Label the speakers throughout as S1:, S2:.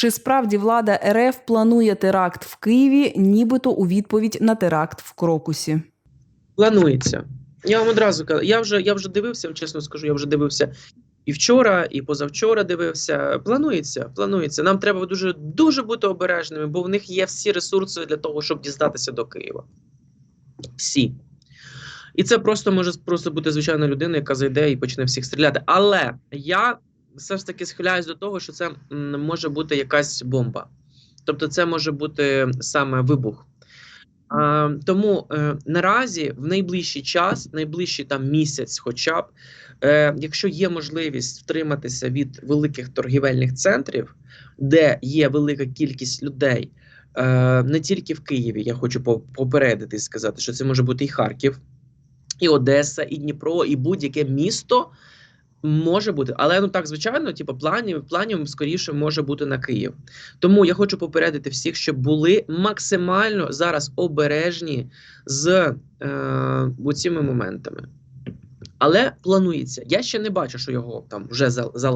S1: Чи справді влада РФ планує теракт в Києві, нібито у відповідь на теракт в Крокусі?
S2: Планується. Я вам одразу кажу, я вже я вже дивився, чесно скажу, я вже дивився і вчора, і позавчора дивився. Планується, планується. Нам треба дуже дуже бути обережними, бо в них є всі ресурси для того, щоб дістатися до Києва. Всі. І це просто може просто бути звичайна людина, яка зайде і почне всіх стріляти. Але я все ж таки схиляюсь до того, що це може бути якась бомба. Тобто, це може бути саме вибух. А, тому е, наразі в найближчий час, найближчий там місяць, хоча б, е, якщо є можливість втриматися від великих торгівельних центрів, де є велика кількість людей, е, не тільки в Києві, я хочу попередити і сказати, що це може бути і Харків, і Одеса, і Дніпро, і будь-яке місто. Може бути, але ну так звичайно, типу, планів планів скоріше може бути на Київ. Тому я хочу попередити всіх, щоб були максимально зараз обережні з е, цими моментами. Але планується. Я ще не бачу, що його там вже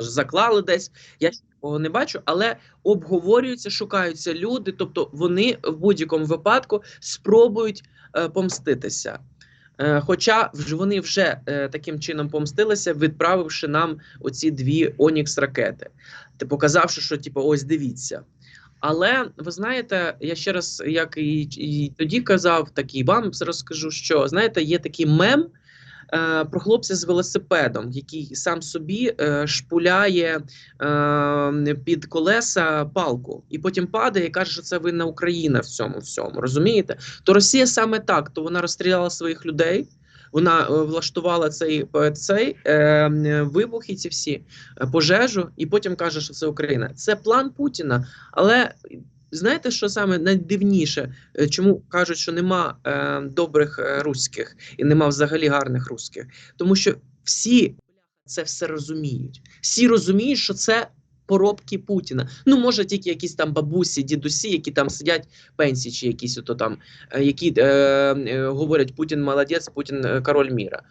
S2: заклали десь. Я ще такого не бачу, але обговорюються, шукаються люди. Тобто вони в будь-якому випадку спробують е, помститися. Е, Хоча вже вони вже е, таким чином помстилися, відправивши нам оці дві Онікс ракети, ти показавши, що типу, ось дивіться. Але ви знаєте, я ще раз, як і, і тоді казав, так і вам розкажу, що знаєте, є такий мем е, про хлопця з велосипедом, який сам собі е, шпуляє е, під колеса палку, і потім падає і каже, що це винна Україна в цьому всьому. Розумієте? То Росія саме так, то вона розстріляла своїх людей. Вона е, влаштувала цей, е, цей е, м, вибух і ці всі пожежу, і потім каже, що це Україна. Це план Путіна. Але знаєте, що саме найдивніше, Е, чому кажуть, що нема е, добрих е, руських і нема взагалі гарних руських? Тому що всі це все розуміють. Всі розуміють, що це. Поробки Путіна. Ну, може, тільки якісь там бабусі, дідусі, які там сидять пенсії, чи якісь ото там, е, які е, е, говорять Путін молодець, Путін король міра.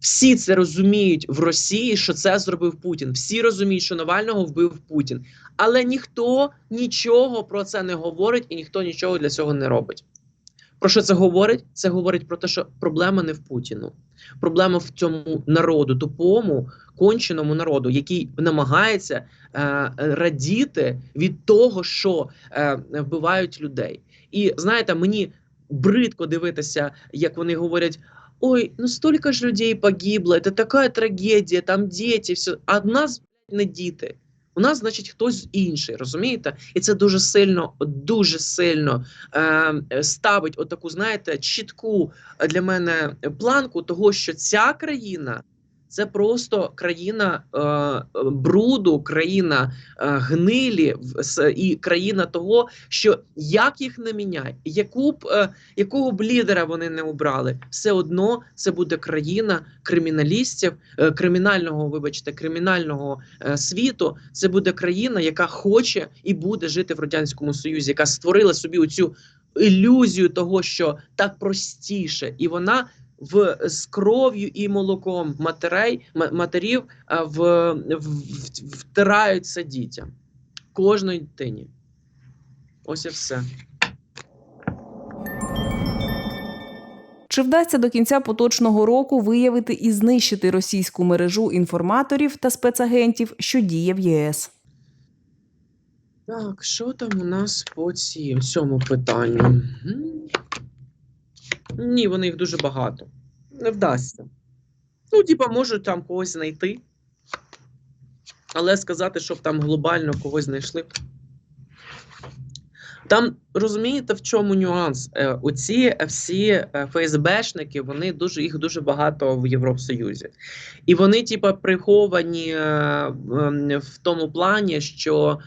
S2: Всі це розуміють в Росії, що це зробив Путін. Всі розуміють, що Навального вбив Путін. Але ніхто нічого про це не говорить і ніхто нічого для цього не робить. Про що це говорить? Це говорить про те, що проблема не в Путіну. Проблема в цьому народу, тупому, конченому народу, який намагається е, радіти від того, що е, вбивають людей. І знаєте, мені бридко дивитися, як вони говорять. Ой, ну столько ж людей погибло, це така трагедія, там діти, все. А в нас не діти. У нас, значить, хтось інший, розумієте? І це дуже сильно, дуже сильно е, ставить отаку, знаєте, чітку для мене планку того, що ця країна це просто країна е, бруду, країна е, гнилі і країна того, що як їх не міняй, яку б е, якого б лідера вони не обрали, все одно це буде країна криміналістів, е, кримінального, вибачте, кримінального е, світу. Це буде країна, яка хоче і буде жити в радянському союзі, яка створила собі оцю ілюзію того, що так простіше, і вона. В з кров'ю і молоком матерей матерів в, в, в- втирають дітям кожної дитині. Ось і все.
S1: Чи вдасться до кінця поточного року виявити і знищити російську мережу інформаторів та спецагентів, що діє в ЄС?
S2: Так, що там у нас по цьому питанню? Ні, вони їх дуже багато. Не вдасться. Ну, типа, можуть там когось знайти. Але сказати, щоб там глобально когось знайшли. Там розумієте, в чому нюанс? Е, оці всі е, ФСБшники, вони дуже їх дуже багато в Євросоюзі. І вони, типа, приховані е, в тому плані, що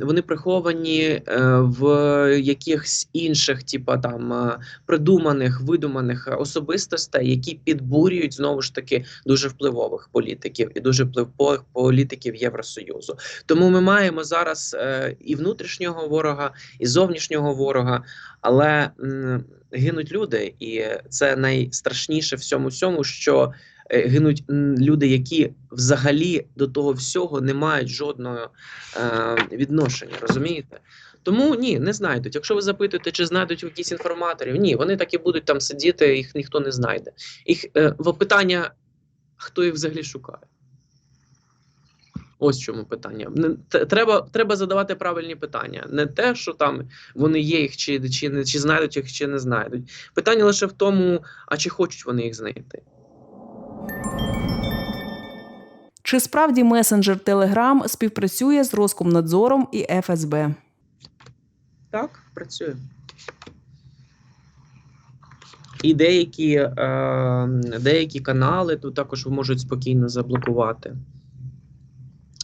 S2: вони приховані е, в якихось інших, типа там е, придуманих, видуманих особистостей, які підбурюють знову ж таки дуже впливових політиків і дуже впливових політиків Євросоюзу. Тому ми маємо зараз е, і внутрішнього ворога, і зовнішнього ворога, але гинуть люди, і це найстрашніше в цьому що е, гинуть люди, які взагалі до того всього не мають жодного е, відношення, розумієте? Тому ні, не знайдуть. Якщо ви запитуєте, чи знайдуть якісь інформаторів, ні, вони так і будуть там сидіти, їх ніхто не знайде. Їх е, питання, хто їх взагалі шукає. Ось чому питання. Треба, треба задавати правильні питання. Не те, що там вони є їх, чи, чи, чи знайдуть їх, чи не знайдуть. Питання лише в тому, а чи хочуть вони їх знайти.
S1: Чи справді месенджер Telegram співпрацює з Роскомнадзором і ФСБ?
S2: Так, працює. І деякі, е, деякі канали тут також можуть спокійно заблокувати.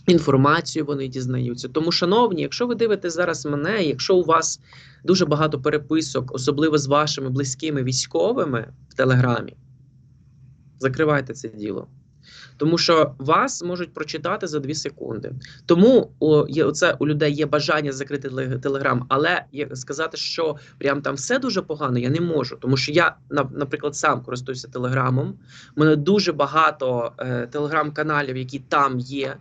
S2: Інформацію вони дізнаються. Тому, шановні, якщо ви дивитесь зараз мене, якщо у вас дуже багато переписок, особливо з вашими близькими військовими в Телеграмі, закривайте це діло. Тому що вас можуть прочитати за 2 секунди. Тому о, є, оце у людей є бажання закрити телеграм, але як сказати, що прям там все дуже погано, я не можу. Тому що я, на- наприклад, сам користуюся телеграмом. У мене дуже багато е, телеграм-каналів, які там є.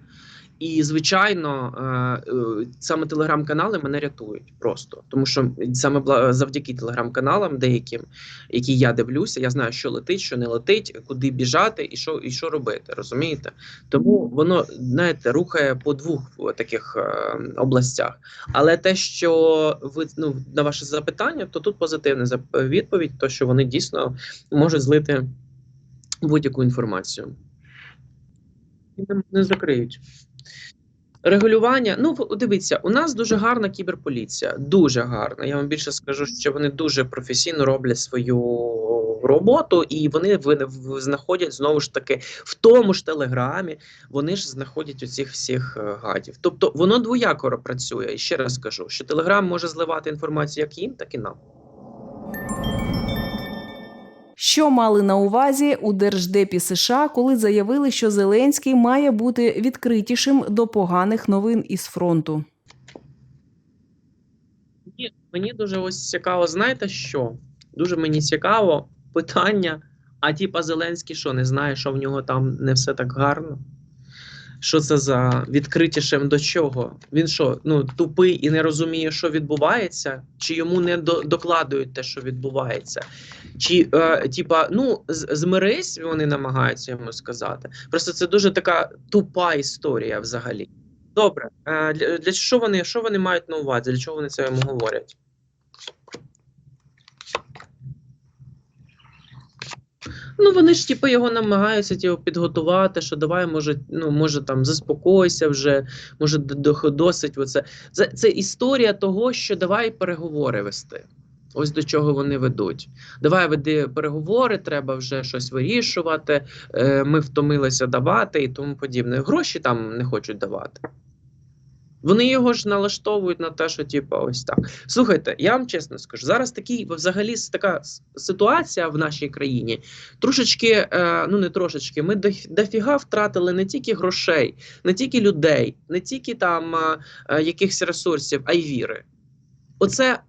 S2: І, звичайно, е, е, саме телеграм-канали мене рятують просто. Тому що саме завдяки телеграм-каналам, деяким, які я дивлюся, я знаю, що летить, що не летить, куди біжати і що, і що робити. Розумієте? Тому воно, знаєте, рухає по двох таких е, областях. Але те, що ви ну, на ваше запитання, то тут позитивна відповідь, то що вони дійсно можуть злити будь-яку інформацію. І не закриють. Регулювання, ну дивіться, у нас дуже гарна кіберполіція, дуже гарна. Я вам більше скажу, що вони дуже професійно роблять свою роботу, і вони знаходять знову ж таки в тому ж телеграмі. Вони ж знаходять оцих всіх е, гадів. Тобто воно двояко працює. І ще раз кажу, що телеграм може зливати інформацію як їм, так і нам.
S1: Що мали на увазі у Держдепі США, коли заявили, що Зеленський має бути відкритішим до поганих новин із фронту?
S2: Мені, мені дуже ось цікаво, знаєте що? Дуже мені цікаво питання. А типа Зеленський що, не знає, що в нього там не все так гарно? Що це за відкритішим до чого? Він що, ну тупий і не розуміє, що відбувається, чи йому не до, докладують те, що відбувається? Чи е, типа, ну змирись, вони намагаються йому сказати. Просто це дуже така тупа історія взагалі. Добре, е, для, для що вони що вони мають на увазі? Для чого вони це йому говорять? Ну, вони ж типу, його намагаються типу, підготувати, що давай, може, ну, може там заспокойся вже, може досить. Оце. Це, це історія того, що давай переговори вести. Ось до чого вони ведуть. Давай веди переговори, треба вже щось вирішувати. Е, ми втомилися давати і тому подібне. Гроші там не хочуть давати. Вони його ж налаштовують на те, що типу, ось так. Слухайте, я вам чесно скажу, зараз такий взагалі така ситуація в нашій країні. Трошечки, е, ну не трошечки, ми доф- дофіга втратили не тільки грошей, не тільки людей, не тільки там е, е, якихось ресурсів, а й віри. Оце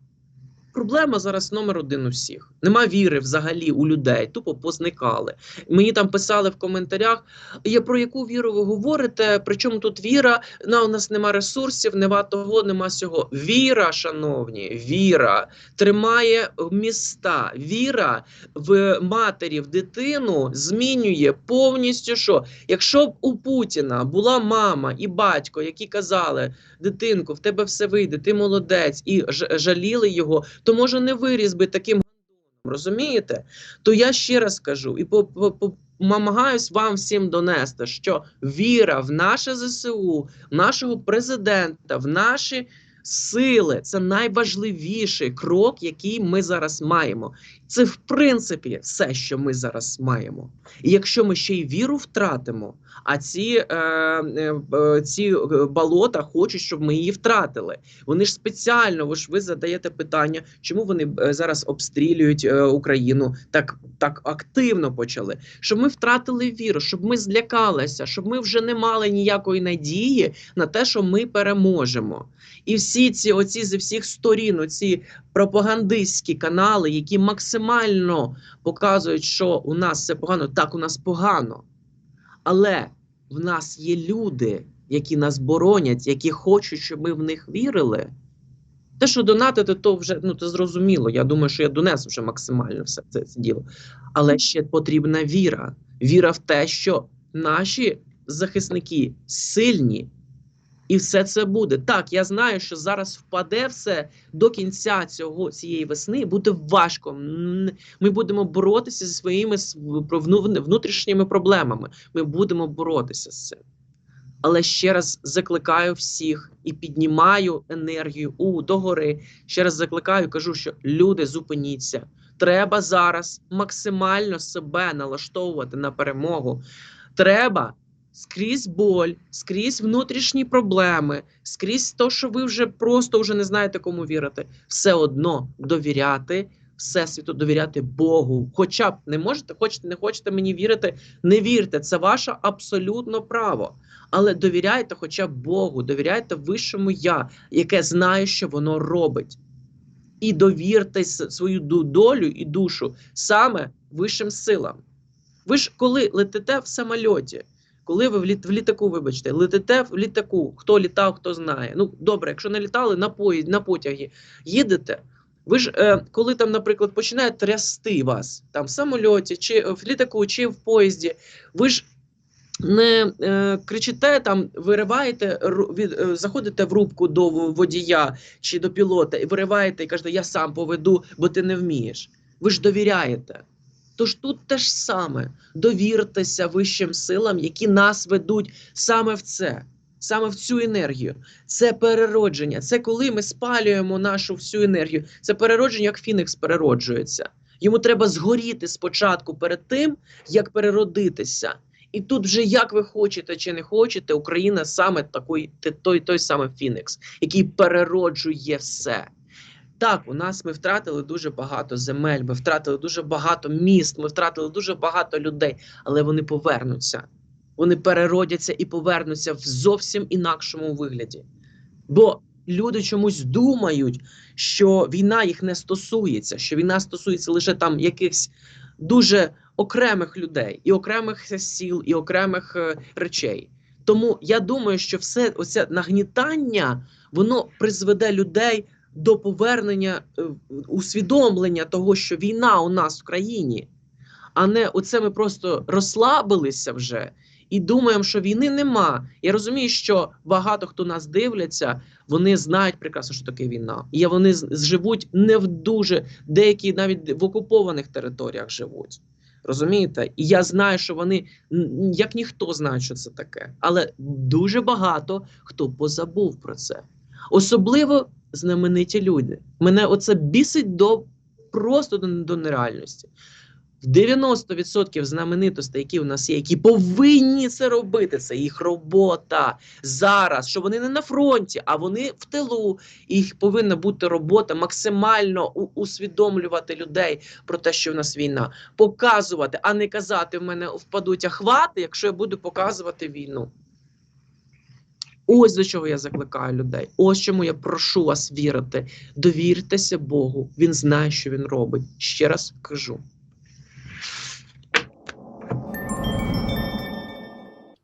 S2: проблема зараз номер один у всіх. Нема віри взагалі у людей, тупо позникали. Мені там писали в коментарях: я про яку віру ви говорите? Причому тут віра? На у нас нема ресурсів, нема того, нема сього. Віра, шановні, віра тримає міста. Віра в матері, в дитину змінює повністю. Що якщо б у Путіна була мама і батько, які казали, дитинку, в тебе все вийде, ти молодець, і жаліли його, то може не виріс би таким гандоном, розумієте? То я ще раз кажу і по, по, намагаюсь вам всім донести, що віра в наше ЗСУ, в нашого президента, в наші сили це найважливіший крок, який ми зараз маємо. Це в принципі все, що ми зараз маємо. І якщо ми ще й віру втратимо, а ці, е, е, е, ці е, болота хочуть, щоб ми її втратили. Вони ж спеціально, ви ж ви задаєте питання, чому вони е, зараз обстрілюють е, Україну так, так активно почали, щоб ми втратили віру, щоб ми злякалися, щоб ми вже не мали ніякої надії на те, що ми переможемо. І всі ці оці зі всіх сторін, оці пропагандистські канали, які максимально максимально показують, що у нас все погано. Так, у нас погано. Але в нас є люди, які нас боронять, які хочуть, щоб ми в них вірили. Те, що донатити, то вже ну, це зрозуміло. Я думаю, що я донесу вже максимально все це, діло. Але ще потрібна віра. Віра в те, що наші захисники сильні, і все це буде. Так, я знаю, що зараз впаде все до кінця цього цієї весни. Буде важко. Ми будемо боротися зі своїми внутрішніми проблемами. Ми будемо боротися з цим. Але ще раз закликаю всіх і піднімаю енергію у догори. Ще раз закликаю, кажу, що люди, зупиніться. Треба зараз максимально себе налаштовувати на перемогу. Треба скрізь боль, скрізь внутрішні проблеми, скрізь то, що ви вже просто вже не знаєте, кому вірити. Все одно довіряти Всесвіту, довіряти Богу. Хоча б не можете, хочете, не хочете мені вірити, не вірте. Це ваше абсолютно право. Але довіряйте хоча б Богу, довіряйте вищому я, яке знає, що воно робить. І довірте свою долю і душу саме вищим силам. Ви ж коли летите в самольоті, коли ви в, літ, в літаку, вибачте, летите в літаку, хто літав, хто знає. Ну, добре, якщо не літали на поїзд, на потягі, їдете. Ви ж, е, коли там, наприклад, починає трясти вас там в самольоті, чи в літаку, чи в поїзді, ви ж не е, кричите там, вириваєте від, е, заходите в рубку до водія чи до пілота і вириваєте і кажете, я сам поведу, бо ти не вмієш. Ви ж довіряєте. Тож тут те ж саме. Довіртеся вищим силам, які нас ведуть саме в це, саме в цю енергію. Це переродження. Це коли ми спалюємо нашу всю енергію. Це переродження, як Фінікс перероджується. Йому треба згоріти спочатку перед тим, як переродитися. І тут вже як ви хочете чи не хочете, Україна саме такий, той, той самий Фінікс, який перероджує все. Так, у нас ми втратили дуже багато земель, ми втратили дуже багато міст, ми втратили дуже багато людей, але вони повернуться. Вони переродяться і повернуться в зовсім інакшому вигляді. Бо люди чомусь думають, що війна їх не стосується, що війна стосується лише там якихось дуже окремих людей, і окремих сіл, і окремих е, речей. Тому я думаю, що все оце нагнітання воно призведе людей до повернення е, усвідомлення того, що війна у нас в країні, а не оце ми просто розслабилися вже і думаємо, що війни нема. Я розумію, що багато хто нас дивляться, вони знають прекрасно, що таке війна. І вони живуть не в дуже деякі навіть в окупованих територіях живуть. Розумієте? І я знаю, що вони як ніхто знає, що це таке. Але дуже багато хто позабув про це. Особливо знамениті люди. Мене оце бісить до просто до, до нереальності. В 90% знаменитостей, які в нас є, які повинні це робити, це їх робота зараз, що вони не на фронті, а вони в тилу. Їх повинна бути робота максимально усвідомлювати людей про те, що в нас війна, показувати, а не казати, в мене впадуть ахвати, якщо я буду показувати війну. Ось до чого я закликаю людей. Ось чому я прошу вас вірити. Довіртеся Богу. Він знає, що він робить. Ще раз кажу.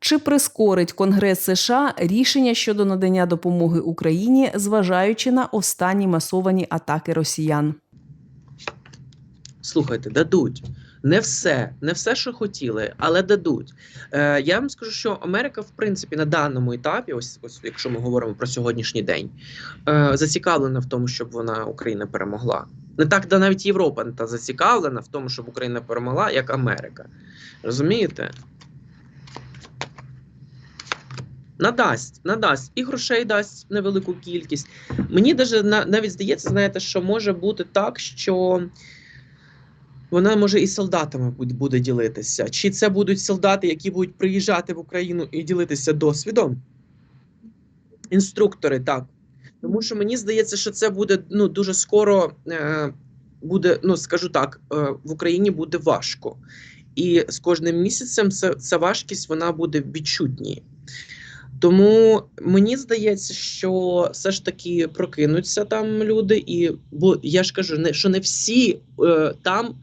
S1: Чи прискорить Конгрес США рішення щодо надання допомоги Україні, зважаючи на останні масовані атаки росіян?
S2: Слухайте, дадуть. Не все, не все, що хотіли, але дадуть. Е, я вам скажу, що Америка, в принципі, на даному етапі, ось, ось якщо ми говоримо про сьогоднішній день, е, зацікавлена в тому, щоб вона Україна перемогла. Не так, да навіть Європа не та зацікавлена в тому, щоб Україна перемогла, як Америка. Розумієте? Надасть, надасть і грошей дасть невелику кількість. Мені навіть здається, знаєте, що може бути так, що вона може і солдатами буде, ділитися. Чи це будуть солдати, які будуть приїжджати в Україну і ділитися досвідом? Інструктори, так. Тому що мені здається, що це буде ну, дуже скоро е, буде, ну скажу так, е, в Україні буде важко. І з кожним місяцем це, ця важкість вона буде відчутні. Тому мені здається, що все ж таки прокинуться там люди, і бо я ж кажу, не що не всі е, там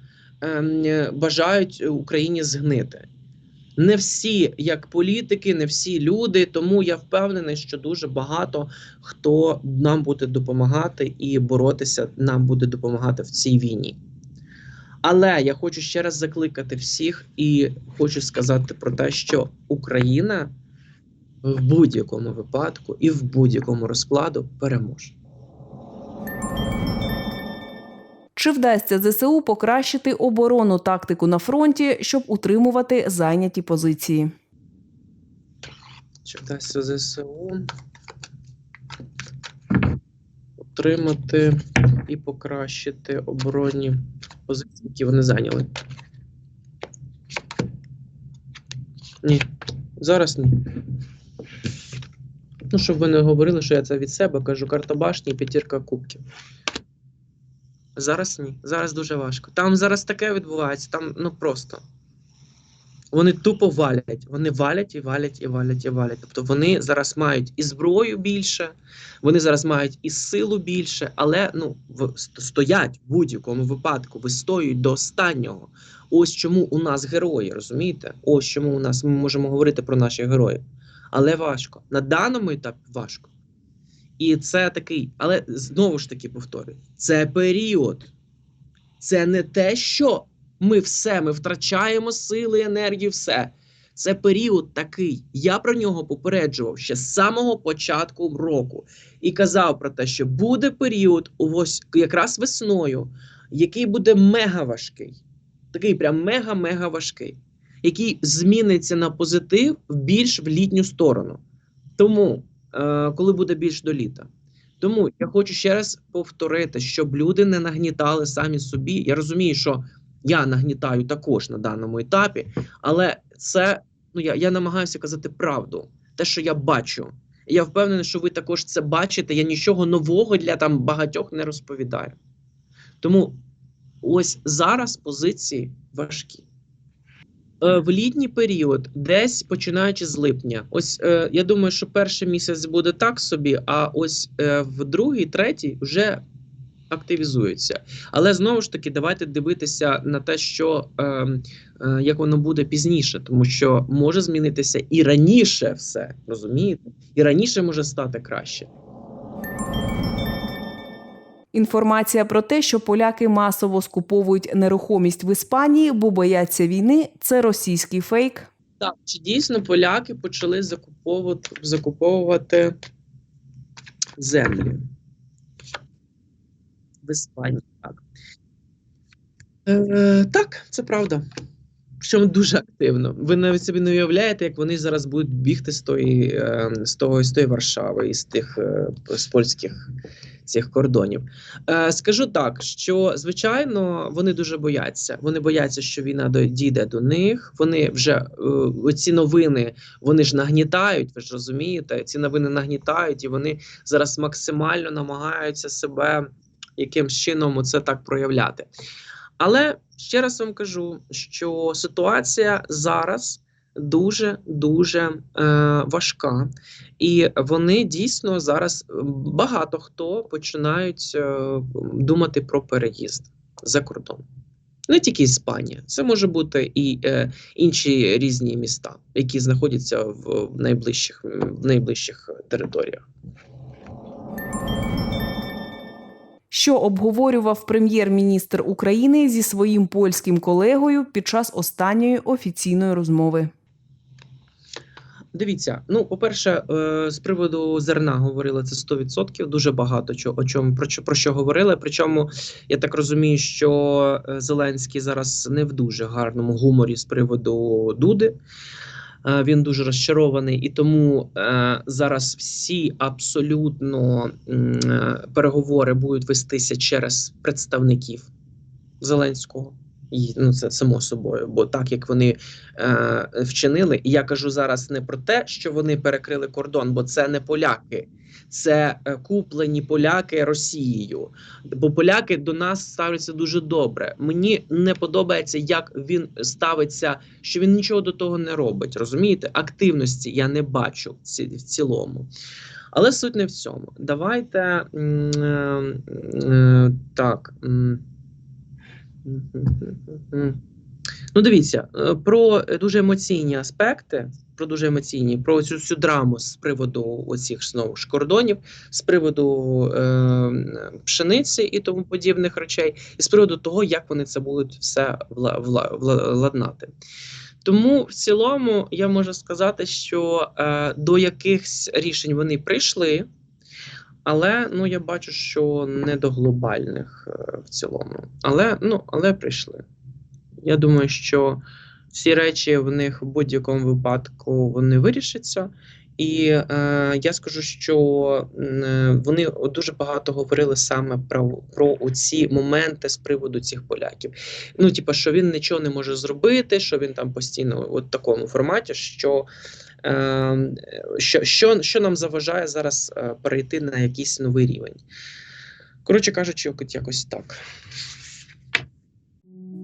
S2: бажають Україні згнити. Не всі, як політики, не всі люди. Тому я впевнений, що дуже багато хто нам буде допомагати і боротися нам буде допомагати в цій війні. Але я хочу ще раз закликати всіх і хочу сказати про те, що Україна в будь-якому випадку і в будь-якому розкладу переможе.
S1: Чи вдасться ЗСУ покращити оборонну тактику на фронті, щоб утримувати зайняті позиції?
S2: Чи вдасться ЗСУ отримати і покращити оборонні позиції, які вони зайняли? Ні, зараз ні. Ну, щоб ви не говорили, що я це від себе кажу, карта башні і п'ятірка кубків. Зараз ні. Зараз дуже важко. Там зараз таке відбувається, там ну просто. Вони тупо валять. Вони валять і валять і валять і валять. Тобто вони зараз мають і зброю більше, вони зараз мають і силу більше, але ну стоять в будь-якому випадку, вистоюють до останнього. Ось чому у нас герої, розумієте? Ось чому у нас ми можемо говорити про наших героїв. Але важко. На даному етапі важко. І це такий, але знову ж таки повторюю, це період. Це не те, що ми все, ми втрачаємо сили, енергію, все. Це період такий. Я про нього попереджував ще з самого початку року і казав про те, що буде період ось якраз весною, який буде мега важкий. Такий прям мега-мега важкий, який зміниться на позитив більш в літню сторону. Тому, коли буде більш до літа. Тому я хочу ще раз повторити, щоб люди не нагнітали самі собі. Я розумію, що я нагнітаю також на даному етапі, але це ну я, я намагаюся казати правду, те, що я бачу. Я впевнений, що ви також це бачите. Я нічого нового для там багатьох не розповідаю. Тому ось зараз позиції важкі. Е, В літній період, десь починаючи з липня, ось е, я думаю, що перший місяць буде так собі, а ось е, в другий, третій вже активізується. Але знову ж таки, давайте дивитися на те, що е, е, як воно буде пізніше, тому що може змінитися і раніше все, розумієте? І раніше може стати краще.
S1: Інформація про те, що поляки масово скуповують нерухомість в Іспанії, бо бояться війни, це російський фейк.
S2: Так, чи дійсно поляки почали закуповувати, закуповувати землі в Іспанії? Так. Е, так, це правда. Причому дуже активно. Ви навіть собі не уявляєте, як вони зараз будуть бігти з тої, е, з того, з тої Варшави, із тих е, з польських цих кордонів. Е, скажу так, що звичайно вони дуже бояться. Вони бояться, що війна дійде до них. Вони вже е, ці новини вони ж нагнітають. Ви ж розумієте, ці новини нагнітають, і вони зараз максимально намагаються себе якимсь чином це так проявляти. Але ще раз вам кажу, що ситуація зараз дуже дуже е, важка, і вони дійсно зараз багато хто починають е, думати про переїзд за кордон. Не тільки Іспанія, це може бути і е, інші різні міста, які знаходяться в найближчих в найближчих територіях.
S1: Що обговорював прем'єр-міністр України зі своїм польським колегою під час останньої офіційної розмови?
S2: Дивіться, ну по-перше, е, з приводу зерна говорили це 100%, Дуже багато чого о чому про що про що говорили. Причому я так розумію, що е, Зеленський зараз не в дуже гарному гуморі з приводу Дуди. Е, Він дуже розчарований, і тому е, зараз всі абсолютно е, переговори будуть вестися через представників Зеленського. І, ну, це само собою, бо так як вони е, вчинили, і я кажу зараз не про те, що вони перекрили кордон, бо це не поляки, це е, куплені поляки Росією. Бо поляки до нас ставляться дуже добре. Мені не подобається, як він ставиться, що він нічого до того не робить. Розумієте, активності я не бачу в, цілому. Але суть не в цьому. Давайте е, е, так. Ну, дивіться, е, про дуже емоційні аспекти, про дуже емоційні, про цю всю драму з приводу оцих знову ж кордонів, з приводу е, пшениці і тому подібних речей, і з приводу того, як вони це будуть все вла, вла, вла, владнати. Тому в цілому я можу сказати, що е, до якихось рішень вони прийшли, але ну я бачу, що не до глобальних е, в цілому. Але ну, але прийшли. Я думаю, що всі речі в них в будь-якому випадку вони вирішаться. І е, я скажу, що м, вони дуже багато говорили саме про, про ці моменти з приводу цих поляків. Ну, типу, що він нічого не може зробити, що він там постійно в такому форматі, що, е, що, що, що нам заважає зараз е, перейти на якийсь новий рівень. Коротше кажучи, якось так.